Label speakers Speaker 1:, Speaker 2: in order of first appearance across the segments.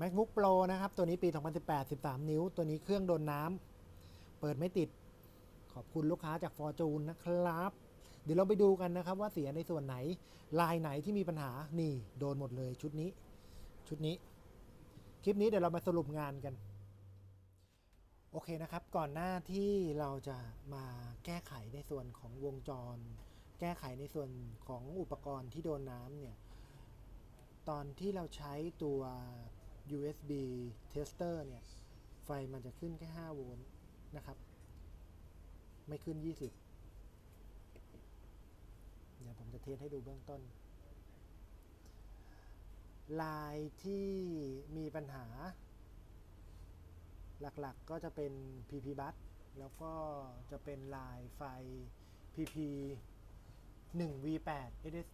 Speaker 1: MacBook Pro นะครับ ตัวนี้ปี 2018 13 นิ้ว ตัวนี้เครื่องโดนน้ำ เปิดไม่ติด ขอบคุณลูกค้าจาก Fortune นะครับ เดี๋ยวเราไปดูกันนะครับว่าเสียในส่วนไหน ลายไหนที่มีปัญหา นี่ โดนหมดเลยชุดนี้ ชุดนี้ คลิปนี้เดี๋ยวเรามาสรุปงานกัน โอเคนะครับ ก่อนหน้าที่เราจะมาแก้ไขในส่วนของวงจร แก้ไขในส่วนของอุปกรณ์ที่โดนน้ำเนี่ย ตอนที่เราใช้ตัว USB tester เนี่ย ไฟมันจะขึ้นแค่ 5 โวลต์นะครับ ไม่ขึ้น 20 เดี๋ยวผมจะเทสให้ดูเบื้องต้น ลายที่มีปัญหา หลักๆก็จะเป็น PP bus แล้วก็จะเป็นลายไฟ PP 1 V8 SS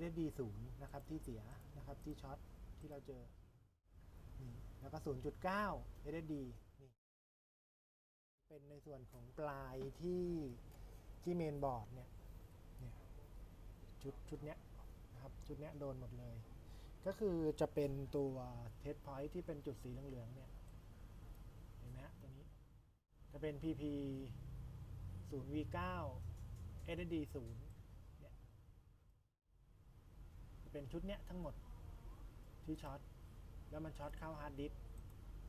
Speaker 1: SSD 0นะครับที่เสียนะครับที่ช็อตที่เราเจอ แล้วก็ 0.9 SSD นี่เป็นในส่วนของปลายที่ที่เมนบอร์ดเนี่ยเนี่ยชุดชุดเนี้ยนะครับชุดเนี้ยโดนหมดเลย ก็คือจะเป็นตัวเทสพอยท์ที่เป็นจุดสีเหลืองๆเนี่ยเห็นไหมฮะตัวนี้ จะเป็น PP 0 V9 SSD 0เนี่ยจะเป็นชุดเนี้ยทั้งหมดที่ช็อต แล้วมันช็อตเข้าฮาร์ดดิสก์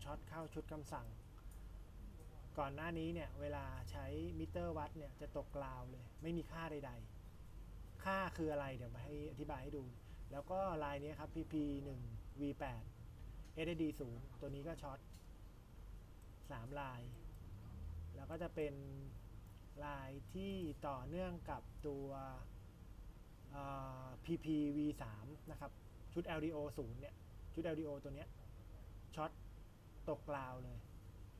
Speaker 1: ช็อตเข้าชุดคำสั่ง ก่อนหน้านี้เนี่ยเวลาใช้มิเตอร์วัดเนี่ยจะตกกราวเลย ไม่มีค่าใด ๆ ค่าคืออะไรเดี๋ยวมาให้อธิบายให้ดู แล้วก็ลายนี้ครับ PP 1 V8 SSD 0ตัวนี้ก็ช็อตสามลาย แล้วก็จะเป็นลายที่ต่อเนื่องกับตัว PPV3 นะครับ ชุด LDO 0เนี่ย ชุด LDO ตัวเนี้ยช็อตตกกลาวเลย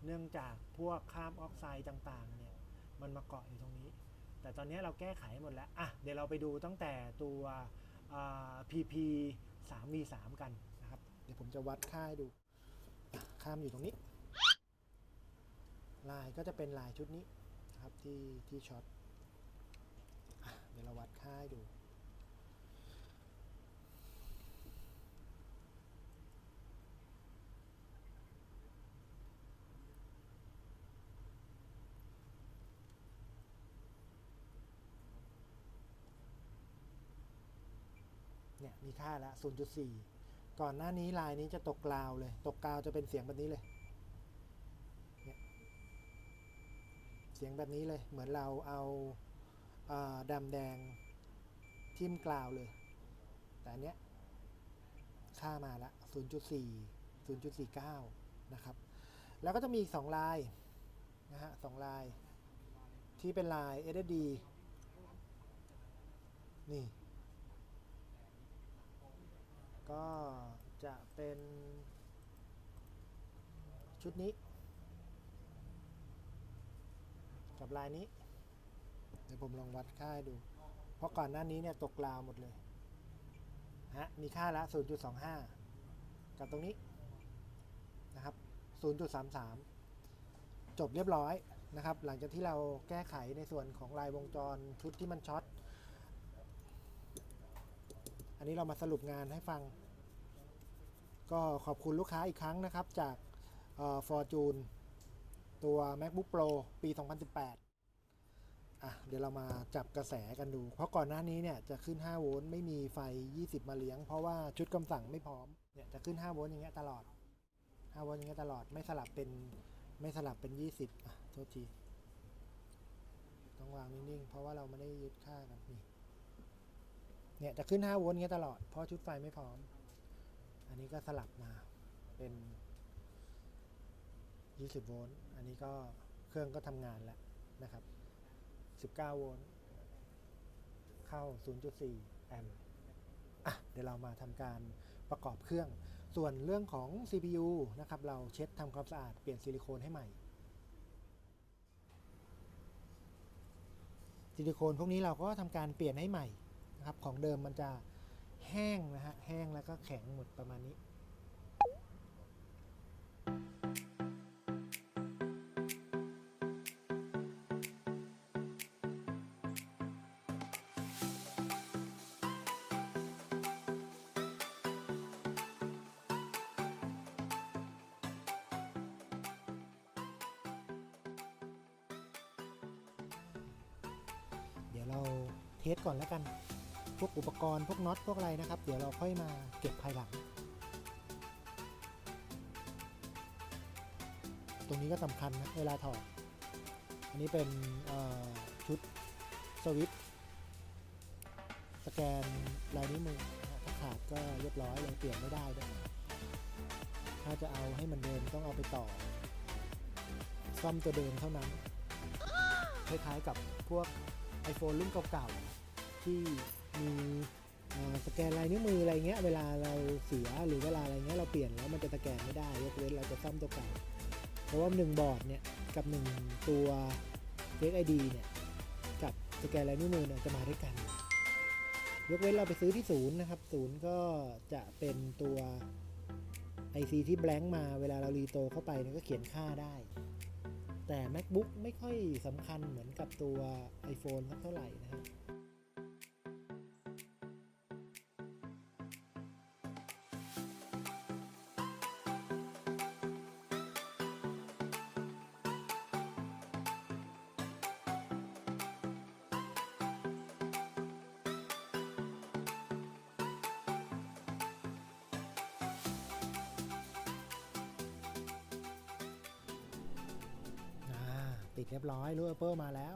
Speaker 1: เนื่องจากพวกข้ามออกไซด์ต่างๆเนี่ยมันมาเกาะอยู่ตรงนี้ แต่ตอนนี้เราแก้ไขหมดแล้วอะเดี๋ยวเราไปดูตั้งแต่ตัว PP 3V3 กันนะครับ เดี๋ยวผมจะวัดค่าให้ดูข้ามอยู่ตรงนี้ ลายก็จะเป็นลายชุดนี้นะครับที่ที่ช็อตอเดี๋ยวเราวัดค่าให้ดู มีค่าละ0.4 ก่อนหน้านี้ลายนี้จะตกกราวเลย ตกกราวจะเป็นเสียงแบบนี้เลยเนี่ยเสียงแบบนี้เลย เหมือนเราเอาอาดำแดงทิ่มกราวเลย แต่อันเนี้ยค่ามาละ 0.4 0.49 นะครับ แล้วก็จะมีอีก 2 ลายนะฮะสองลายที่เป็นลาย SSD นี่ ก็ จะเป็นชุดนี้ กับลายนี้ เดี๋ยวผมลองวัดค่าให้ดู เพราะก่อนหน้านี้เนี่ยตกราวหมดเลยฮะมีค่าละ 0.25 กับตรงนี้นะครับ 0.33 จบเรียบร้อยนะครับ หลังจากที่เราแก้ไขในส่วนของลายวงจรชุดที่มันช็อต อันนี้เรามาสรุปงานให้ฟัง ก็ขอบคุณลูกค้าอีกครั้งนะครับ จากฟอร์จูนตัว MacBook Pro ปี 2018 อะ เดี๋ยวเรามาจับกระแสกันดู เพราะก่อนหน้านี้เนี่ย จะขึ้น 5 โวลต์ไม่มีไฟ 20 มาเลี้ยง เพราะว่าชุดคำสั่งไม่พร้อม เนี่ย จะขึ้น 5 โวลต์อย่างเงี้ยตลอด 5 โวลต์อย่างเงี้ยตลอดไม่สลับเป็นไม่สลับเป็น 20 อะ โทษที ต้องวางนิ่งๆ เพราะว่าเราไม่ได้ยึดค่ากันนี่เนี่ยจะขึ้น 5 โวลต์เงี้ยตลอด เพราะชุดไฟไม่พร้อม อันนี้ก็สลับมาเป็น 20 โวลต์ อันนี้ก็เครื่องก็ทำงานแล้วนะครับ 19 โวลต์ เข้า 0.4 แอมป์อะเดี๋ยวเรามาทำการประกอบเครื่อง ส่วนเรื่องของ CPU นะครับ เราเช็ดทำความสะอาด เปลี่ยนซิลิโคนให้ใหม่ ซิลิโคนพวกนี้เราก็ทำการเปลี่ยนให้ใหม่นะครับ ของเดิมมันจะ แห้งนะฮะ แห้งแล้วก็แข็งหมดประมาณนี้เดี๋ยวเราเทสก่อนแล้วกัน วกอุปกรณ์พวกน็อตพวกอะไรนะครับ เดี๋ยวเราค่อยมาเก็บภายหลัง ตรงนี้ก็สำคัญนะเวลาถอด อันนี้เป็นชุดสวิตสแกนลายนิ้วมือถ้าขาดก็เรียบร้อยเลยเปลี่ยนไม่ได้ด้วยถ้าจะเอาให้มันเดินต้องเอาไปต่อ ซ่อมตัวเดิมเท่านั้น คล้ายๆกับพวก iPhone รุ่นเก่าๆที่ มีสแกนลายนิ้วมืออะไรเงี้ยเวลาเราเสียหรือเวลาอะไรเงี้ยเราเปลี่ยนแล้วมันจะสแกนไม่ได้ยกเว้นเราจะซ่อมตัวเก่าเพราะว่าหนึ่งบอร์ดเนี่ยกับหนึ่งตัว Face ID เนี่ยกับสแกนลายนิ้วมือเนี่ยจะมาด้วยกัน ยกเว้นเราไปซื้อที่ศูนย์นะครับศูนย์ก็จะเป็นตัว IC ที่แบงค์มาเวลาเรารีโตเข้าไปเนี่ยก็เขียนค่าได้ แต่ MacBook ไม่ค่อยสำคัญเหมือนกับตัว iPhone สักเท่าไหร่นะฮะอ่ รียบร้อยรูป Apple มาแล้ว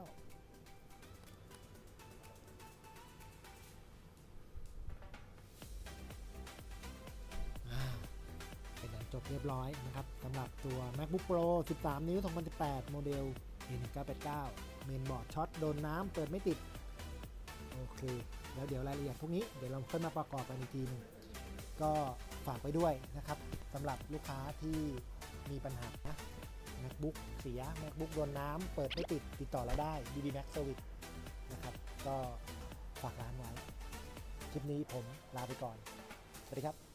Speaker 1: เป็นอันจบเรียบร้อยนะครับสำหรับตัว MacBook Pro 13 นิ้ว 2018 โมเดล A1989 เมนบอร์ดช็อตโดนน้ำเปิดไม่ติด โอเค แล้วเดี๋ยวรายละเอียดพวกนี้เดี๋ยวเราค่อยมาประกอบกันอีกทีหนึงก็ฝากไปด้วยนะครับสำหรับลูกค้าที่มีปัญหา MacBook เสีย MacBook โดนน้ำเปิดไม่ติดติดต่อเราได้ DB Max Service นะครับ ก็ฝากร้านไว้ คลิปนี้ผมลาไปก่อน สวัสดีครับ